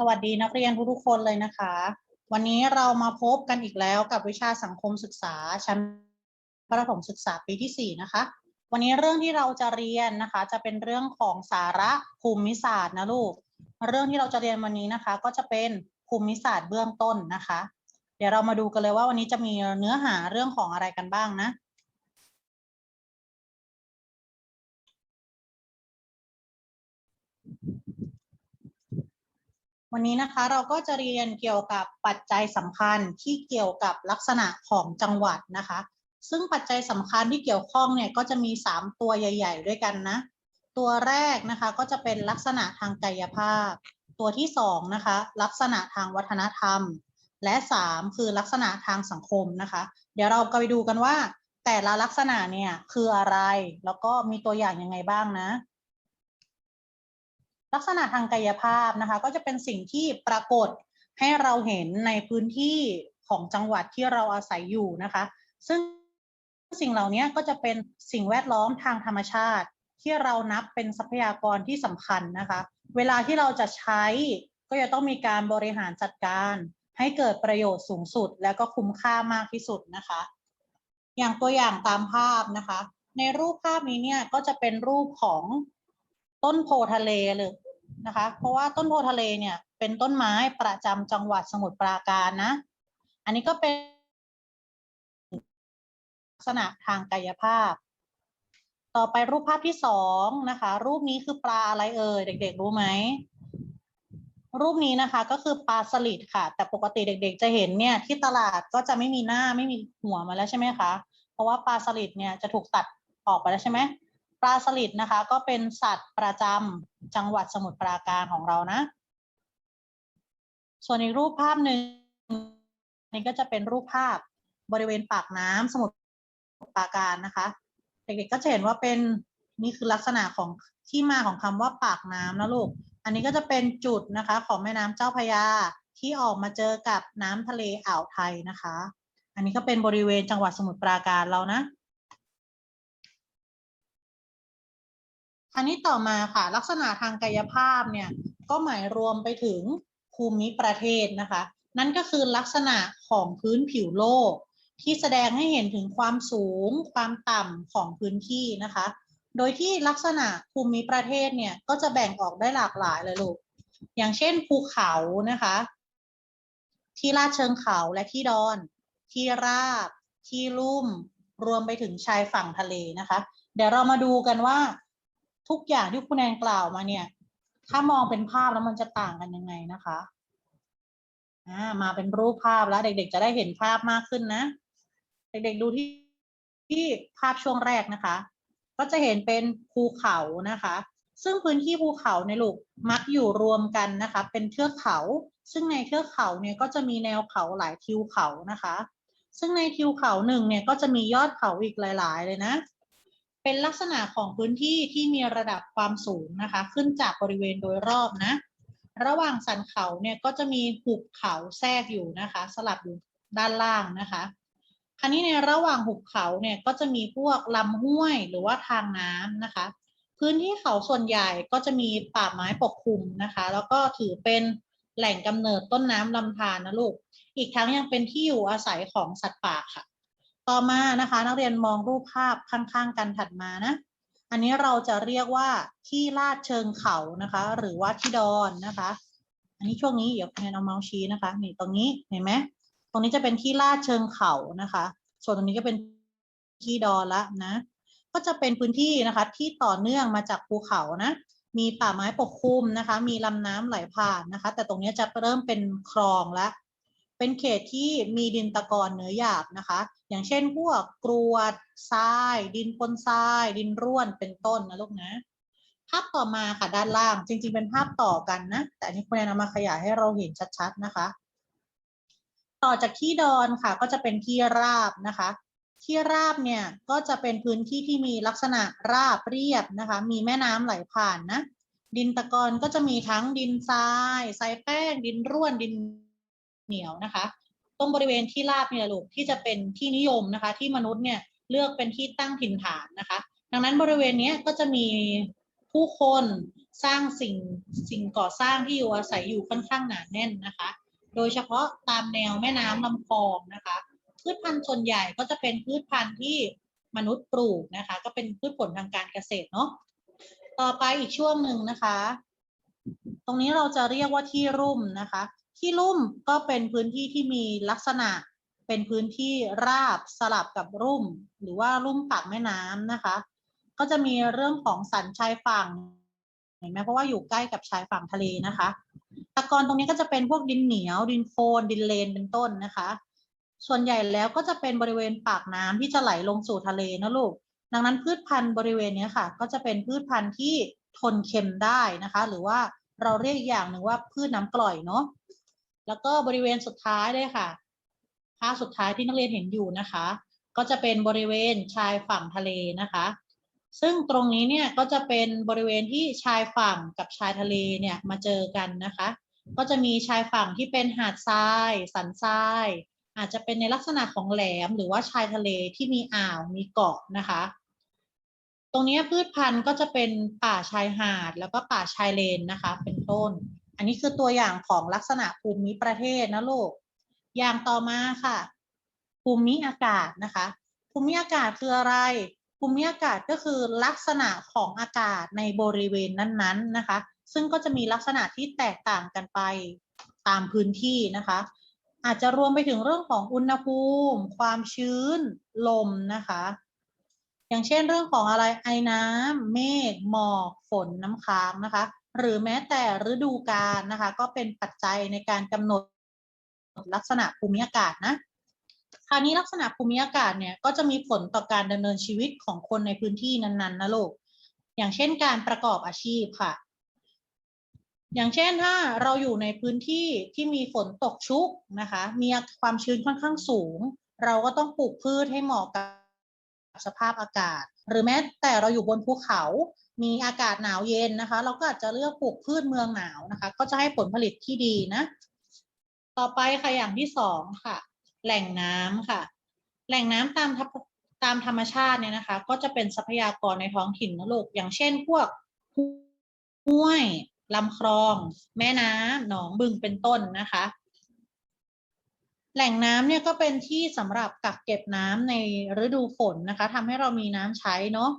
สวัสดีนักเรียนทุกๆคนเลยนะคะ วันนี้เรามาพบกันอีกแล้วกับวิชาสังคมศึกษาชั้นประถมศึกษาปีที่ 4 นะคะ วันนี้เรื่องที่เราจะเรียนนะคะ จะเป็นเรื่องของสาระภูมิศาสตร์นะลูก เรื่องที่เราจะเรียนวันนี้นะคะ ก็จะเป็นภูมิศาสตร์เบื้องต้นนะคะ เดี๋ยวเรามาดูกันเลยว่าวันนี้จะมีเนื้อหาเรื่องของอะไรกันบ้างนะ วันนี้นะคะเราก็จะเรียนเกี่ยวกับปัจจัยสำคัญที่เกี่ยวกับลักษณะของจังหวัดนะคะ ซึ่งปัจจัยสำคัญที่เกี่ยวข้องเนี่ยก็จะมี 3 ตัวใหญ่ ๆ ด้วยกันนะ ตัวแรกนะคะก็จะเป็นลักษณะทางกายภาพ ตัวที่2นะคะลักษณะทางวัฒนธรรม และ 3 คือลักษณะทางสังคมนะคะ เดี๋ยวเราก็ไปดูกันว่า แต่ละลักษณะเนี่ยคืออะไร แล้วก็มีตัวอย่างยังไงบ้างนะ ลักษณะทางกายภาพนะคะ ก็จะเป็นสิ่งที่ปรากฏให้เราเห็นในพื้นที่ของจังหวัดที่เราอาศัยอยู่นะคะ ซึ่งสิ่งเหล่านี้ก็จะเป็นสิ่งแวดล้อมทางธรรมชาติ ที่เรานับเป็นทรัพยากรที่สำคัญนะคะ เวลาที่เราจะใช้ก็จะต้องมีการบริหารจัดการ ให้เกิดประโยชน์สูงสุด และก็คุ้มค่ามากที่สุดนะคะ อย่างตัวอย่างตามภาพนะคะ ในรูปภาพนี้เนี่ยก็จะเป็นรูปของ ต้นโพทะเลเลยนะคะ เพราะว่าต้นโพทะเลเนี่ยเป็นต้นไม้ประจำจังหวัดสมุทรปราการนะ อันนี้ก็เป็นลักษณะทางกายภาพ ต่อไปรูปภาพที่สองนะคะ รูปนี้คือปลาอะไรเอ่ยเด็ก ๆ รู้ไหมรูปนี้นะคะก็คือปลาสลิดค่ะ แต่ปกติเด็ก ๆ จะเห็นเนี่ยที่ตลาดก็จะไม่มีหน้าไม่มีหัวมาแล้วใช่ไหมคะ เพราะว่าปลาสลิดเนี่ยจะถูกตัดออกไปแล้วใช่ไหม ปลาสลิดนะคะ ก็เป็นสัตว์ประจำจังหวัดสมุทรปราการของเรานะ ส่วนอีกรูปภาพหนึ่งนี่ก็จะเป็นรูปภาพบริเวณปากน้ำสมุทรปราการนะคะเด็กๆก็จะเห็นว่าเป็นนี่คือลักษณะของที่มาของคำว่าปากน้ำนะลูก อันนี้ก็จะเป็นจุดนะคะ ของแม่น้ำเจ้าพระยาที่ออกมาเจอกับน้ำทะเลอ่าวไทยนะคะ อันนี้ก็เป็นบริเวณจังหวัดสมุทรปราการเรานะ อันนี้ต่อมาค่ะ ลักษณะทางกายภาพเนี่ยก็หมายรวมไปถึงภูมิประเทศนะคะ นั่นก็คือลักษณะของพื้นผิวโลก ที่แสดงให้เห็นถึงความสูง ความต่ำของพื้นที่นะคะ โดยที่ลักษณะภูมิประเทศเนี่ยก็จะแบ่งออกได้หลากหลายเลยลูก อย่างเช่นภูเขานะคะ ที่ลาดเชิงเขาและที่ดอน ที่ราบ ที่ลุ่ม รวมไปถึงชายฝั่งทะเลนะคะ เดี๋ยวเรามาดูกันว่า ทุกอย่างที่คุณแอนกล่าวมาเนี่ย ถ้ามองเป็นภาพแล้วมันจะต่างกันยังไงนะคะอ่ามาเป็นรูปภาพแล้ว เด็ก ๆ จะได้เห็นภาพมากขึ้นนะ เด็ก ๆ ดูที่ที่ภาพช่วงแรกนะคะ ก็จะเห็นเป็นภูเขานะคะ ซึ่งพื้นที่ภูเขาในลูกมักอยู่รวมกันนะคะ เป็นเทือกเขา ซึ่งในเทือกเขาเนี่ยก็จะมีแนวเขาหลายทิวเขานะคะ ซึ่งในทิวเขาหนึ่งเนี่ยก็จะมียอดเขาอีกหลาย ๆ เลยนะ เป็นลักษณะของพื้นที่ที่มีระดับความสูงนะคะ ขึ้นจากบริเวณโดยรอบนะ ระหว่างสันเขาเนี่ยก็จะมีหุบเขาแทรกอยู่นะคะ สลับอยู่ด้านล่างนะคะคราวนี้ในระหว่างหุบเขาเนี่ยก็จะมีพวกลำห้วยหรือว่าทางน้ำนะคะ พื้นที่เขาส่วนใหญ่ก็จะมีป่าไม้ปกคลุมนะคะ แล้วก็ถือเป็นแหล่งกำเนิดต้นน้ำลำธารนะลูก อีกทั้งยังเป็นที่อยู่อาศัยของสัตว์ป่าค่ะ ต่อมานะคะ นักเรียนมองรูปภาพข้างๆ กันถัดมานะ อันนี้เราจะเรียกว่าที่ลาดเชิงเขานะคะ หรือว่าที่ดอนนะคะ อันนี้ช่วงนี้เดี๋ยวแนนเอาเมาส์ชี้นะคะนี่ตรงนี้เห็นไหมตรงนี้จะเป็นที่ลาดเชิงเขานะคะ ส่วนตรงนี้ก็เป็นที่ดอนละนะ ก็จะเป็นพื้นที่นะคะที่ต่อเนื่องมาจากภูเขานะ มีป่าไม้ปกคลุมนะคะ มีลำน้ำไหลผ่านนะคะ แต่ตรงนี้จะเริ่มเป็นคลองละ เป็นเขตที่มีดินตะกอนเนื้อหยาบนะคะ อย่างเช่นพวกกรวดทราย ดินปนทราย ดินร่วนเป็นต้นนะลูกนะ ภาพต่อมาค่ะด้านล่างจริง ๆ เป็นภาพต่อกันนะ แต่อันนี้คุณแอนเอามาขยายให้เราเห็นชัดๆนะคะ ต่อจากที่ดอนค่ะ ก็จะเป็นที่ราบนะคะ ที่ราบเนี่ยก็จะเป็นพื้นที่ที่มีลักษณะราบเรียบนะคะ มีแม่น้ำไหลผ่านนะ ดินตะกอนก็จะมีทั้งดินทรายทรายแป้ง ดินร่วนดิน เหนียวนะคะ ตรงบริเวณที่ราบเนี่ยลูกที่จะเป็นที่นิยมนะคะ ที่มนุษย์เนี่ยเลือกเป็นที่ตั้งถิ่นฐานนะคะ ดังนั้นบริเวณนี้ก็จะมีผู้คนสร้างสิ่งสิ่งก่อสร้างที่อยู่อาศัยอยู่ค่อนข้างหนาแน่นนะคะ โดยเฉพาะตามแนวแม่น้ำลำคลองนะคะพืชพันธุ์ส่วนใหญ่ก็จะเป็นพืชพันธุ์ที่มนุษย์ปลูกนะคะ ก็เป็นพืชผลทางการเกษตรเนาะต่อไปอีกช่วงหนึ่งนะคะ ตรงนี้เราจะเรียกว่าที่รุ่มนะคะ ที่รุ่มก็เป็นพื้นที่ที่มีลักษณะเป็นพื้นที่ราบสลับกับรุ่ม หรือว่ารุ่มปากแม่น้ำนะคะ ก็จะมีเรื่องของสันชายฝั่งเห็นไหมเพราะว่าอยู่ใกล้กับชายฝั่งทะเลนะคะตะกอนตรงนี้ก็จะเป็นพวกดินเหนียว ดินโคลนดินเลนเป็นต้นนะคะ ส่วนใหญ่แล้วก็จะเป็นบริเวณปากน้ำที่จะไหลลงสู่ทะเลนะลูกดังนั้นพืชพันธุ์บริเวณนี้ค่ะ ก็จะเป็นพืชพันธุ์ที่ทนเค็มได้นะคะ หรือว่าเราเรียกอย่างหนึ่งว่าพืชน้ำกร่อยเนาะ แล้วก็บริเวณสุดท้ายเลยค่ะภาพสุดท้ายที่นักเรียนเห็นอยู่นะคะ ก็จะเป็นบริเวณชายฝั่งทะเลนะคะ ซึ่งตรงนี้เนี่ยก็จะเป็นบริเวณที่ชายฝั่งกับชายทะเลเนี่ยมาเจอกันนะคะ ก็จะมีชายฝั่งที่เป็นหาดทราย สันทราย อาจจะเป็นในลักษณะของแหลม หรือว่าชายทะเลที่มีอ่าวมีเกาะนะคะ ตรงนี้พืชพันธุ์ก็จะเป็นป่าชายหาดแล้วก็ป่าชายเลนนะคะ เป็นต้น อันนี้คือตัวอย่างของลักษณะภูมิประเทศนะลูก อย่างต่อมาค่ะ ภูมิอากาศนะคะ ภูมิอากาศคืออะไร ภูมิอากาศก็คือลักษณะของอากาศในบริเวณนั้นๆนะคะ ซึ่งก็จะมีลักษณะที่แตกต่างกันไปตามพื้นที่นะคะ อาจจะรวมไปถึงเรื่องของอุณหภูมิ ความชื้น ลมนะคะ อย่างเช่นเรื่องของอะไรไอน้ำเมฆหมอกฝนน้ำค้างนะคะ หรือแม้แต่ฤดูกาลนะคะ ก็เป็นปัจจัยในการกำหนดลักษณะภูมิอากาศนะคราวนี้ลักษณะภูมิอากาศเนี่ยก็จะมีผลต่อการดำเนินชีวิตของคนในพื้นที่นั้นๆนะลูกอย่างเช่นการประกอบอาชีพค่ะ อย่างเช่นถ้าเราอยู่ในพื้นที่ที่มีฝนตกชุกนะคะ มีความชื้นค่อนข้างสูง เราก็ต้องปลูกพืชให้เหมาะกับสภาพอากาศ หรือแม้แต่เราอยู่บนภูเขา มีอากาศหนาวเย็นนะคะ เราก็อาจจะเลือกปลูกพืชเมืองหนาวนะคะ ก็จะให้ผลผลิตที่ดีนะ ต่อไปค่ะอย่างที่สองค่ะ แหล่งน้ำค่ะ แหล่งน้ำตามธรรมตามธรรมชาติเนี่ยนะคะ ก็จะเป็นทรัพยากรในท้องถิ่นนะลูกอย่างเช่นพวกห้วยลำคลอง แม่น้ำหนองบึงเป็นต้นนะคะ แหล่งน้ำเนี่ยก็เป็นที่สำหรับกักเก็บน้ำในฤดูฝนนะคะทำให้เรามีน้ำใช้เนาะ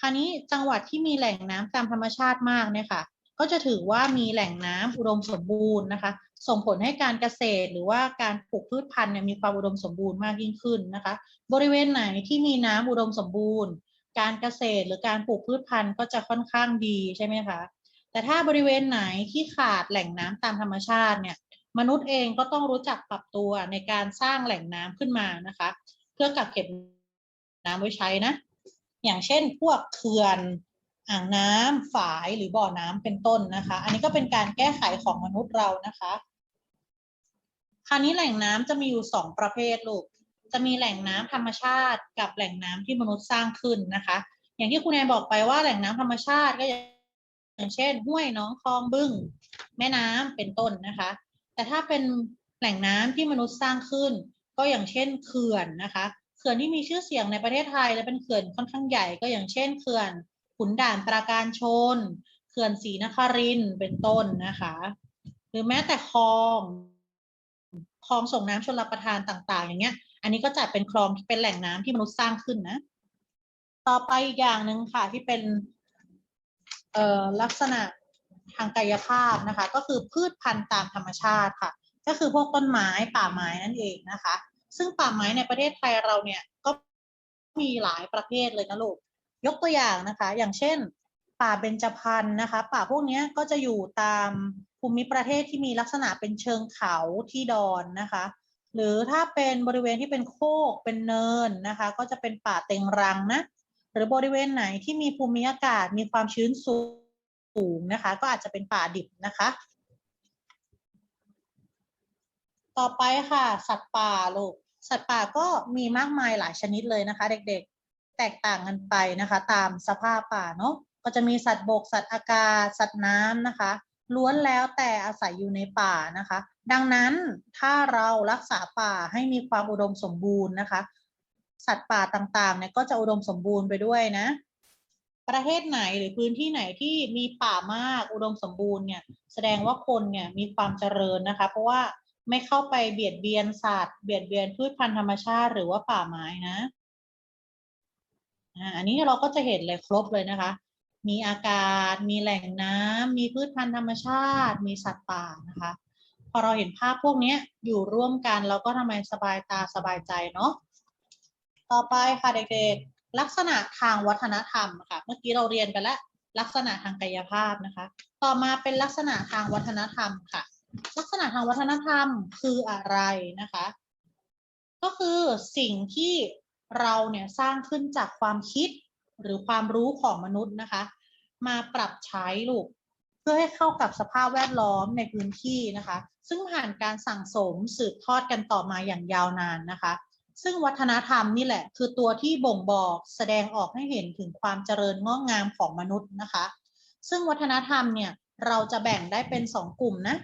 คราวนี้จังหวัดที่มีแหล่งน้ำตามธรรมชาติมากเนี่ยค่ะ ก็จะถือว่ามีแหล่งน้ำอุดมสมบูรณ์นะคะ ส่งผลให้การเกษตรหรือว่าการปลูกพืชพันธุ์เนี่ยมีความอุดมสมบูรณ์มากยิ่งขึ้นนะคะ บริเวณไหนที่มีน้ำอุดมสมบูรณ์ การเกษตรหรือการปลูกพืชพันธุ์ก็จะค่อนข้างดีใช่ไหมคะแต่ถ้าบริเวณไหนที่ขาดแหล่งน้ำตามธรรมชาติเนี่ยมนุษย์เองก็ต้องรู้จักปรับตัวในการสร้างแหล่งน้ำขึ้นมานะคะ เพื่อกักเก็บน้ำไว้ใช้นะ อย่างเช่นพวกเขื่อนอ่างน้ำฝายหรือบ่อน้ำเป็นต้นนะคะ อันนี้ก็เป็นการแก้ไขของมนุษย์เรานะคะ คราวนี้แหล่งน้ำจะมีอยู่สองประเภทลูก จะมีแหล่งน้ำธรรมชาติกับแหล่งน้ำที่มนุษย์สร้างขึ้นนะคะ อย่างที่คุณแอนบอกไปว่าแหล่งน้ำธรรมชาติก็อย่างเช่น ห้วยน้องคลองบึ้ง แม่น้ำเป็นต้นนะคะ แต่ถ้าเป็นแหล่งน้ำที่มนุษย์สร้างขึ้น ก็อย่างเช่นเขื่อนนะคะ เขื่อนที่มีชื่อเสียงในประเทศไทย และเป็นเขื่อนค่อนข้างใหญ่ก็อย่างเช่นเขื่อนขุนด่านปราการชน เขื่อนศรีนครินเป็นต้นนะคะ หรือแม้แต่คลองคลองส่งน้ำชลประทานต่าง ๆ อย่างเงี้ย อันนี้ก็จัดเป็นคลองที่เป็นแหล่งน้ำที่มนุษย์สร้างขึ้นนะ ต่อไปอีกอย่างหนึ่งค่ะที่เป็นเอ่อลักษณะทางกายภาพนะคะ ก็คือพืชพันธุ์ตามธรรมชาติค่ะ ก็คือพวกต้นไม้ป่าไม้นั่นเองนะคะ ซึ่งป่าไม้ในประเทศไทยเราเนี่ยก็มีหลายประเภทเลยนะลูก ยกตัวอย่างนะคะ อย่างเช่น ป่าเบญจพรรณนะคะ ป่าพวกนี้ก็จะอยู่ตามภูมิประเทศที่มีลักษณะเป็นเชิงเขาที่ดอนนะคะ หรือถ้าเป็นบริเวณที่เป็นโคกเป็นเนินนะคะ ก็จะเป็นป่าเต็งรังนะหรือบริเวณไหนที่มีภูมิอากาศมีความชื้นสูงสูงนะคะ ก็อาจจะเป็นป่าดิบนะคะ ต่อไปค่ะ สัตว์ป่าลูก สัตว์ป่าก็มีมากมายหลายชนิดเลยนะคะ เด็กๆ แตกต่างกันไปนะคะ ตามสภาพป่าเนาะ ก็จะมีสัตว์บก สัตว์อากาศ สัตว์น้ำนะคะ ล้วนแล้วแต่อาศัยอยู่ในป่านะคะ ดังนั้นถ้าเรารักษาป่าให้มีความอุดมสมบูรณ์นะคะ สัตว์ป่าต่างๆเนี่ยก็จะอุดมสมบูรณ์ไปด้วยนะประเทศไหนหรือพื้นที่ไหนที่มีป่ามากอุดมสมบูรณ์เนี่ยแสดงว่าคนเนี่ยมีความเจริญนะคะ เพราะว่า ไม่เข้าไปเบียดเบียนสัตว์เบียดเบียนพืชพันธุ์ธรรมชาติหรือว่าป่าไม้นะอันนี้เราก็จะเห็นเลยครบเลยนะคะ มีอากาศ มีแหล่งน้ำมีพืชพันธุ์ธรรมชาติ มีสัตว์ป่านะคะ พอเราเห็นภาพพวกนี้อยู่ร่วมกันเราก็ทำไมสบายตาสบายใจเนาะ ต่อไปค่ะเด็กๆ ลักษณะทางวัฒนธรรมค่ะ เมื่อกี้เราเรียนไปแล้วลักษณะทางกายภาพนะคะ ต่อมาเป็นลักษณะทางวัฒนธรรมค่ะ ลักษณะทางวัฒนธรรมคืออะไรนะคะ ก็คือสิ่งที่เราเนี่ยสร้างขึ้นจากความคิดหรือความรู้ของมนุษย์นะคะ มาปรับใช้ลูกเพื่อให้เข้ากับสภาพแวดล้อมในพื้นที่นะคะ ซึ่งผ่านการสั่งสมสืบทอดกันต่อมาอย่างยาวนานนะคะ ซึ่งวัฒนธรรมนี่แหละ คือตัวที่บ่งบอกแสดงออกให้เห็นถึงความเจริญงอกงามของมนุษย์นะคะ ซึ่งวัฒนธรรมเนี่ยเราจะแบ่งได้เป็นสองกลุ่มนะ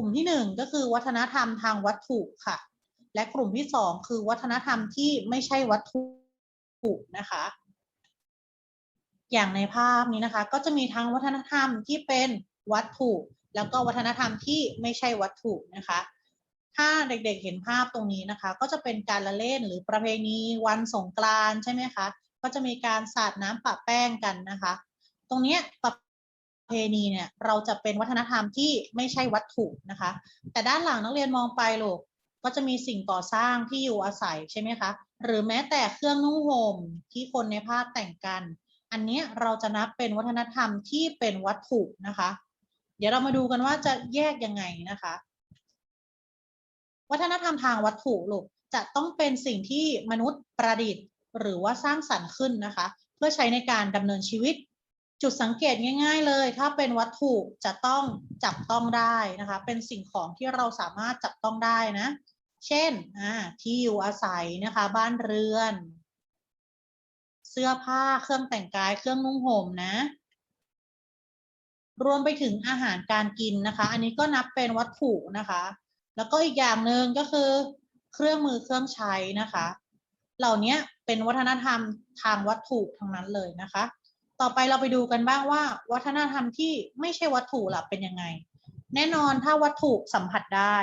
ลุ่มที่หนึ่งก็คือวัฒนธรรมทางวัตถุค่ะ และกลุ่มที่สองคือวัฒนธรรมที่ไม่ใช่วัตถุนะคะ อย่างในภาพนี้นะคะ ก็จะมีทั้งวัฒนธรรมที่เป็นวัตถุ แล้วก็วัฒนธรรมที่ไม่ใช่วัตถุนะคะ ถ้าเด็กๆเห็นภาพตรงนี้นะคะ ก็จะเป็นการละเล่นหรือประเพณีวันสงกรานต์ใช่ไหมคะ ก็จะมีการสาดน้ำปะแป้งกันนะคะ ตรงเนี้ยประ เพณีเนี่ยเราจะเป็นวัฒนธรรมที่ไม่ใช่วัตถุนะคะ แต่ด้านหลังนักเรียนมองไปลูกก็จะมีสิ่งก่อสร้างที่อยู่อาศัยใช่ไหมคะหรือแม้แต่เครื่องนุ่งห่มที่คนในภาพแต่งกัน อันนี้เราจะนับเป็นวัฒนธรรมที่เป็นวัตถุนะคะ เดี๋ยวเรามาดูกันว่าจะแยกยังไงนะคะ วัฒนธรรมทางวัตถุลูกจะต้องเป็นสิ่งที่มนุษย์ประดิษฐ์ หรือว่าสร้างสรรค์ขึ้นนะคะ เพื่อใช้ในการดำเนินชีวิต จุดสังเกตง่าย ๆ เลย ถ้าเป็นวัตถุจะต้องจับต้องได้นะคะ เป็นสิ่งของที่เราสามารถจับต้องได้นะ เช่นที่อยู่อาศัยนะคะ บ้านเรือน เสื้อผ้าเครื่องแต่งกายเครื่องนุ่งห่มนะรวมไปถึงอาหารการกินนะคะ อันนี้ก็นับเป็นวัตถุนะคะ แล้วก็อีกอย่างหนึ่งก็คือ เครื่องมือเครื่องใช้นะคะ เหล่านี้เป็นวัฒนธรรมทางวัตถุทั้งนั้นเลยนะคะ ต่อไปเราไปดูกันบ้างว่า วัฒนธรรมที่ไม่ใช่วัตถุล่ะเป็นยังไง แน่นอนถ้าวัตถุสัมผัสได้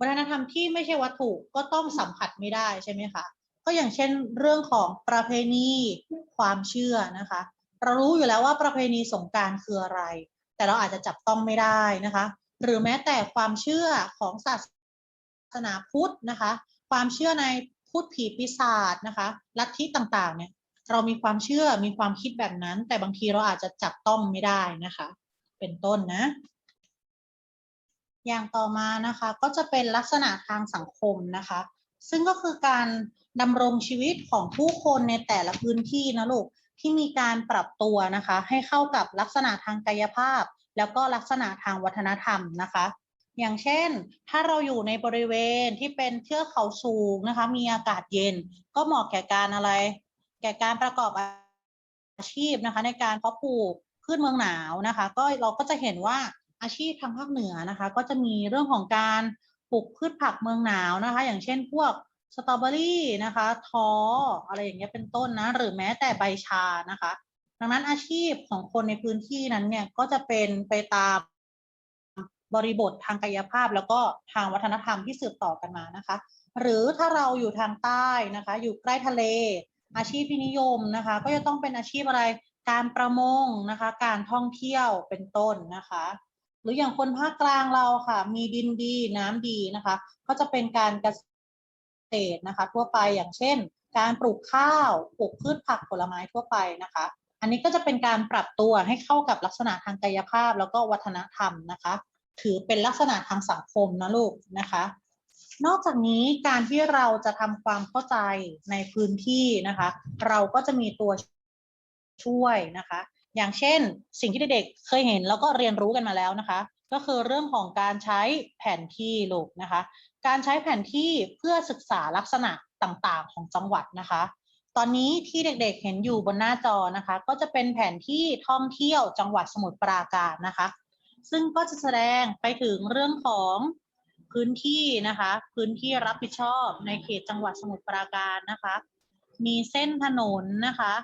วัฒนธรรมที่ไม่ใช่วัตถุก็ต้องสัมผัสไม่ได้ใช่ไหมคะก็อย่างเช่นเรื่องของประเพณีความเชื่อนะคะ เรารู้อยู่แล้วว่าประเพณีสงการคืออะไร แต่เราอาจจะจับต้องไม่ได้นะคะ หรือแม้แต่ความเชื่อของศาสนาพุทธนะคะ ความเชื่อในพุทธผีปีศาจนะคะ ลัทธิต่างๆเนี่ย เรามีความเชื่อมีความคิดแบบนั้น แต่บางทีเราอาจจะจับต้องไม่ได้นะคะ เป็นต้นนะ อย่างต่อมานะคะก็จะเป็นลักษณะทางสังคมนะคะ ซึ่งก็คือการดำรงชีวิตของผู้คนในแต่ละพื้นที่นะลูกที่มีการปรับตัวนะคะ ให้เข้ากับลักษณะทางกายภาพ แล้วก็ลักษณะทางวัฒนธรรมนะคะ อย่างเช่น ถ้าเราอยู่ในบริเวณที่เป็นเทือกเขาสูงนะคะ มีอากาศเย็น ก็เหมาะแก่การอะไร แก่การประกอบอาชีพนะคะ ในการเพาะปลูกพืชเมืองหนาวนะคะ ก็เราก็จะเห็นว่าอาชีพทางภาคเหนือนะคะ ก็จะมีเรื่องของการปลูกพืชผักเมืองหนาวนะคะ อย่างเช่นพวกสตรอเบอรี่นะคะ ท้ออะไรอย่างเงี้ยเป็นต้นนะ หรือแม้แต่ใบชานะคะ ดังนั้นอาชีพของคนในพื้นที่นั้นเนี่ยก็จะเป็นไปตามบริบททางกายภาพแล้วก็ทางวัฒนธรรมที่สืบต่อกันมานะคะ หรือถ้าเราอยู่ทางใต้นะคะ อยู่ใกล้ทะเล อาชีพที่นิยมนะคะ ก็จะต้องเป็นอาชีพอะไรการประมงนะคะ การท่องเที่ยวเป็นต้นนะคะ หรืออย่างคนภาคกลางเราค่ะ มีดินดีน้ำดีนะคะ ก็จะเป็นการเกษตรนะคะ ทั่วไปอย่างเช่น การปลูกข้าวปลูกพืชผักผลไม้ทั่วไปนะคะ อันนี้ก็จะเป็นการปรับตัวให้เข้ากับลักษณะทางกายภาพแล้วก็วัฒนธรรมนะคะ ถือเป็นลักษณะทางสังคมนะลูกนะคะ นอกจากนี้การที่เราจะทำความเข้าใจในพื้นที่นะคะ เราก็จะมีตัวช่วยนะคะ อย่างเช่น สิ่งที่เด็กๆเคยเห็นแล้วก็เรียนรู้กันมาแล้วนะคะ ก็คือเรื่องของการใช้แผนที่ลูกนะคะ การใช้แผนที่เพื่อศึกษาลักษณะต่างๆ ของจังหวัดนะคะ ตอนนี้ที่เด็กๆเห็นอยู่บนหน้าจอนะคะ ก็จะเป็นแผนที่ท่องเที่ยวจังหวัดสมุทรปราการนะคะ ซึ่งก็จะแสดงไปถึงเรื่องของ พื้นที่นะคะ พื้นที่รับผิดชอบในเขตจังหวัดสมุทรปราการนะคะ มีเส้นถนนนะคะ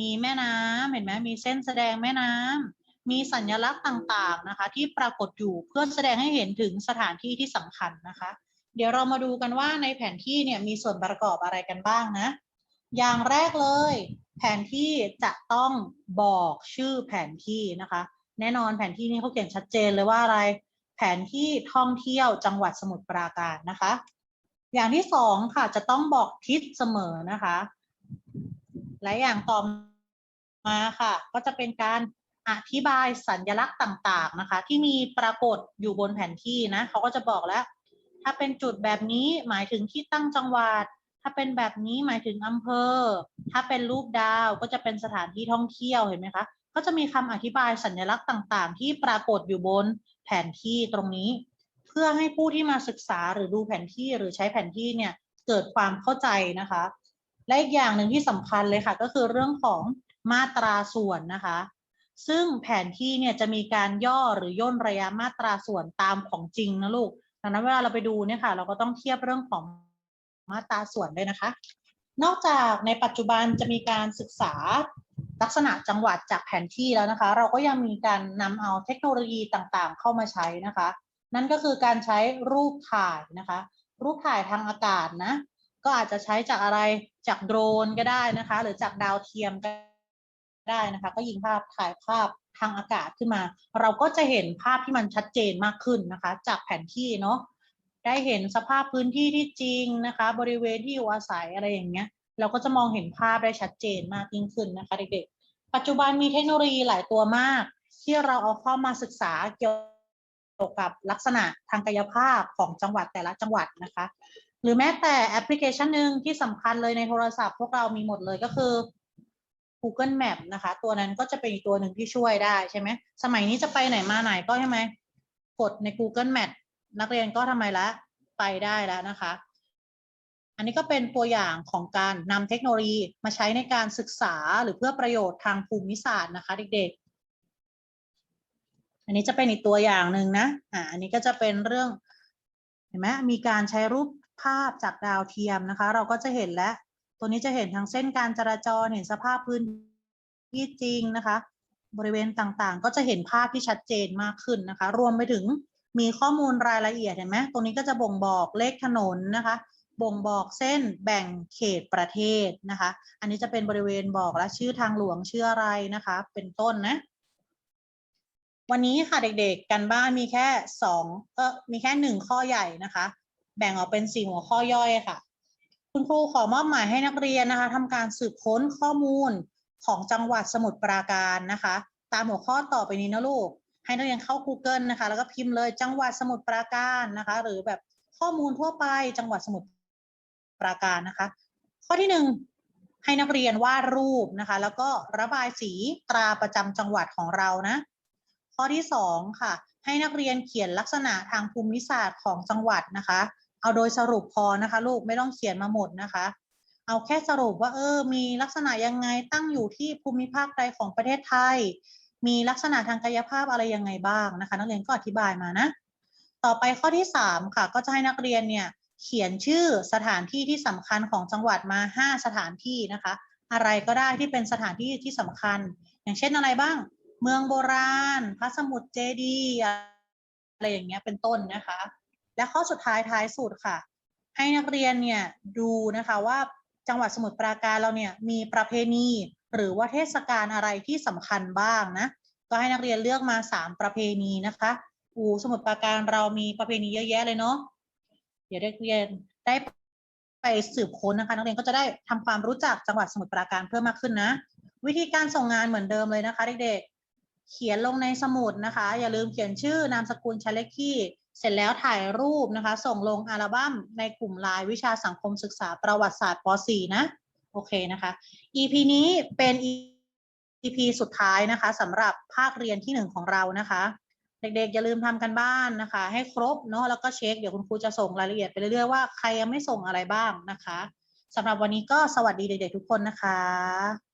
มีแม่น้ำเห็นไหมมีเส้นแสดงแม่น้ำมีสัญลักษณ์ต่างๆนะคะ ที่ปรากฏอยู่เพื่อแสดงให้เห็นถึงสถานที่ที่สำคัญนะคะ เดี๋ยวเรามาดูกันว่าในแผนที่เนี่ยมีส่วนประกอบอะไรกันบ้างนะ อย่างแรกเลย แผนที่จะต้องบอกชื่อแผนที่นะคะ แน่นอนแผนที่นี้เขาเขียนชัดเจนเลยว่าอะไร แผนที่ท่องเที่ยวจังหวัดสมุทรปราการนะคะ อย่างที่สองค่ะจะต้องบอกทิศเสมอนะคะ และอย่างต่อมาค่ะ ก็จะเป็นการอธิบายสัญลักษณ์ต่างๆนะคะ ที่มีปรากฏอยู่บนแผนที่นะเขาก็จะบอกแล้ว ถ้าเป็นจุดแบบนี้หมายถึงที่ตั้งจังหวัด ถ้าเป็นแบบนี้หมายถึงอำเภอ ถ้าเป็นรูปดาวก็จะเป็นสถานที่ท่องเที่ยวเห็นไหมคะก็จะมีคำอธิบายสัญลักษณ์ต่างๆ ที่ปรากฏอยู่บน แผนที่ตรงนี้ เพื่อให้ผู้ที่มาศึกษาหรือดูแผนที่หรือใช้แผนที่เนี่ยเกิดความเข้าใจนะคะ และอีกอย่างหนึ่งที่สำคัญเลยค่ะ ก็คือเรื่องของมาตราส่วนนะคะ ซึ่งแผนที่เนี่ยจะมีการย่อหรือย่นระยะมาตราส่วนตามของจริงนะลูกดังนั้นเวลาเราไปดูเนี่ยค่ะ เราก็ต้องเทียบเรื่องของมาตราส่วนด้วยนะคะ นอกจากในปัจจุบันจะมีการศึกษา ลักษณะจังหวัดจากแผนที่แล้วนะคะ เราก็ยังมีการนำเอาเทคโนโลยีต่างๆ เข้ามาใช้นะคะ นั่นก็คือการใช้รูปถ่ายนะคะ รูปถ่ายทางอากาศนะ ก็อาจจะใช้จากอะไรจากโดรนก็ได้นะคะ หรือจากดาวเทียมก็ได้นะคะ ก็ยิงภาพถ่ายภาพทางอากาศขึ้นมา เราก็จะเห็นภาพที่มันชัดเจนมากขึ้นนะคะ จากแผนที่เนาะได้เห็นสภาพพื้นที่ที่จริงนะคะ บริเวณที่อยู่อาศัยอะไรอย่างเงี้ย เราก็จะมองเห็นภาพได้ชัดเจนมากยิ่งขึ้นนะคะเด็กๆ ปัจจุบันมีเทคโนโลยีหลายตัวมาก ที่เราเอาเข้ามาศึกษาเกี่ยวกับลักษณะทางกายภาพของจังหวัดแต่ละจังหวัดนะคะ หรือแม้แต่แอปพลิเคชันหนึ่งที่สำคัญเลยในโทรศัพท์พวกเรามีหมดเลยก็คือ Google Map นะคะ ตัวนั้นก็จะเป็นอีกตัวหนึ่งที่ช่วยได้ใช่ไหม สมัยนี้จะไปไหนมาไหนก็ใช่ไหม กดใน Google Map นักเรียนก็ทำไมละ ไปได้แล้วนะคะ อันนี้ก็เป็นตัวอย่างของการนำเทคโนโลยีมาใช้ในการศึกษาหรือเพื่อประโยชน์ทางภูมิศาสตร์นะคะเด็กๆ อันนี้จะเป็นอีกตัวอย่างหนึ่งนะอ่าอันนี้ก็จะเป็นเรื่องเห็นไหมมีการใช้รูปภาพจากดาวเทียมนะคะ เราก็จะเห็นแล้ว ตัวนี้จะเห็นทั้งเส้นการจราจรเห็นสภาพพื้นที่จริงนะคะ บริเวณต่างๆ ก็จะเห็นภาพที่ชัดเจนมากขึ้นนะคะ รวมไปถึงมีข้อมูลรายละเอียดเห็นไหมตรงนี้ก็จะบ่งบอกเลขถนนนะคะ บ่งบอกเส้นแบ่งเขตประเทศนะคะ อันนี้จะเป็นบริเวณบอกและชื่อทางหลวงชื่ออะไรนะคะ เป็นต้นนะ วันนี้ค่ะเด็กๆ กันบ้านมีแค่สองเออมีแค่หนึ่งข้อใหญ่นะคะ แบ่งออกเป็นสี่หัวข้อย่อยค่ะ คุณครูขอมอบหมายให้นักเรียนนะคะทำการสืบค้นข้อมูลของจังหวัดสมุทรปราการนะคะ ตามหัวข้อต่อไปนี้นะลูก ให้นักเรียนเข้า Google นะคะ แล้วก็พิมพ์เลยจังหวัดสมุทรปราการนะคะ หรือแบบข้อมูลทั่วไปจังหวัดสมุทร ปราการนะคะ ข้อที่หนึ่งให้นักเรียนวาดรูปนะคะ แล้วก็ระบายสีตราประจำจังหวัดของเรานะ ข้อที่สองค่ะ ให้นักเรียนเขียนลักษณะทางภูมิศาสตร์ของจังหวัดนะคะ เอาโดยสรุปพอนะคะลูกไม่ต้องเขียนมาหมดนะคะ เอาแค่สรุปว่าเออ มีลักษณะยังไงตั้งอยู่ที่ภูมิภาคใดของประเทศไทย มีลักษณะทางกายภาพอะไรยังไงบ้างนะคะ นักเรียนก็อธิบายมานะ ต่อไปข้อที่สามค่ะ ก็จะให้นักเรียนเนี่ย เขียนชื่อสถานที่ที่สำคัญของจังหวัดมาห้าสถานที่นะคะ อะไรก็ได้ที่เป็นสถานที่ที่สำคัญ อย่างเช่นอะไรบ้าง เมืองโบราณ พระสมุทรเจดีย์อะไรอย่างเงี้ยเป็นต้นนะคะ และข้อสุดท้ายท้ายสุดค่ะ ให้นักเรียนเนี่ยดูนะคะว่าจังหวัดสมุทรปราการเราเนี่ยมีประเพณี หรือว่าเทศกาลอะไรที่สำคัญบ้างนะก็ให้นักเรียนเลือกมาสามประเพณีนะคะอูสมุทรปราการเรามีประเพณีเยอะแยะเลยเนาะ เดี๋ยวนักเรียนได้ไปสืบค้นนะคะ นักเรียนก็จะได้ทำความรู้จักจังหวัดสมุทรปราการเพิ่มมากขึ้นนะ วิธีการส่งงานเหมือนเดิมเลยนะคะ เด็กๆ เขียนลงในสมุดนะคะ อย่าลืมเขียนชื่อนามสกุลชั้นเลขที่ เสร็จแล้วถ่ายรูปนะคะ ส่งลงอัลบั้มในกลุ่มไลน์วิชาสังคมศึกษาประวัติศาสตร์ป .4 นะ โอเคนะคะ EP นี้เป็น EP สุดท้ายนะคะสำหรับภาคเรียนที่หนึ่งของเรานะคะ เด็กๆอย่าลืมทำกันบ้านนะคะ ให้ครบเนาะแล้วก็เช็คเดี๋ยวคุณครูจะส่งรายละเอียดไปเรื่อยๆว่าใครยังไม่ส่งอะไรบ้างนะคะสำหรับวันนี้ก็สวัสดีเด็กๆทุกคนนะคะ